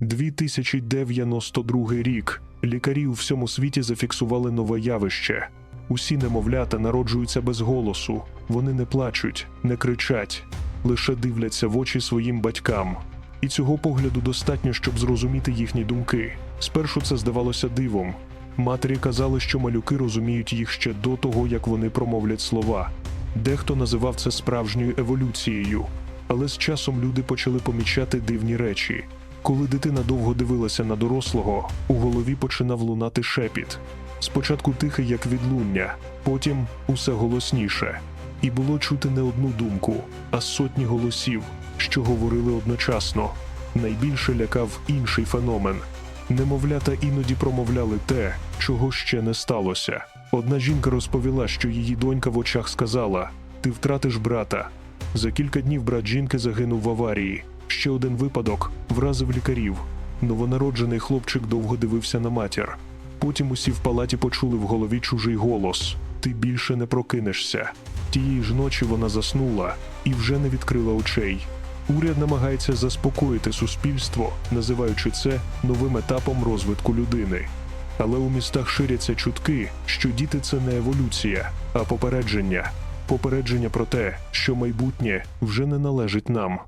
2092 рік. Лікарі у всьому світі зафіксували нове явище. Усі немовлята народжуються без голосу. Вони не плачуть, не кричать, лише дивляться в очі своїм батькам. І цього погляду достатньо, щоб зрозуміти їхні думки. Спершу це здавалося дивом. Матері казали, що малюки розуміють їх ще до того, як вони промовлять слова. Дехто називав це справжньою еволюцією. Але з часом люди почали помічати дивні речі. Коли дитина довго дивилася на дорослого, у голові починав лунати шепіт. Спочатку тихе, як відлуння, потім усе голосніше. І було чути не одну думку, а сотні голосів, що говорили одночасно. Найбільше лякав інший феномен. Немовлята іноді промовляли те, чого ще не сталося. Одна жінка розповіла, що її донька в очах сказала: Ти втратиш брата. За кілька днів брат жінки загинув в аварії. Ще один випадок вразив лікарів. Новонароджений хлопчик довго дивився на матір. Потім усі в палаті почули в голові чужий голос: Ти більше не прокинешся. Тієї ж ночі вона заснула і вже не відкрила очей. Уряд намагається заспокоїти суспільство, називаючи це новим етапом розвитку людини. Але у містах ширяться чутки, що діти це не еволюція, а попередження. Попередження про те, що майбутнє вже не належить нам.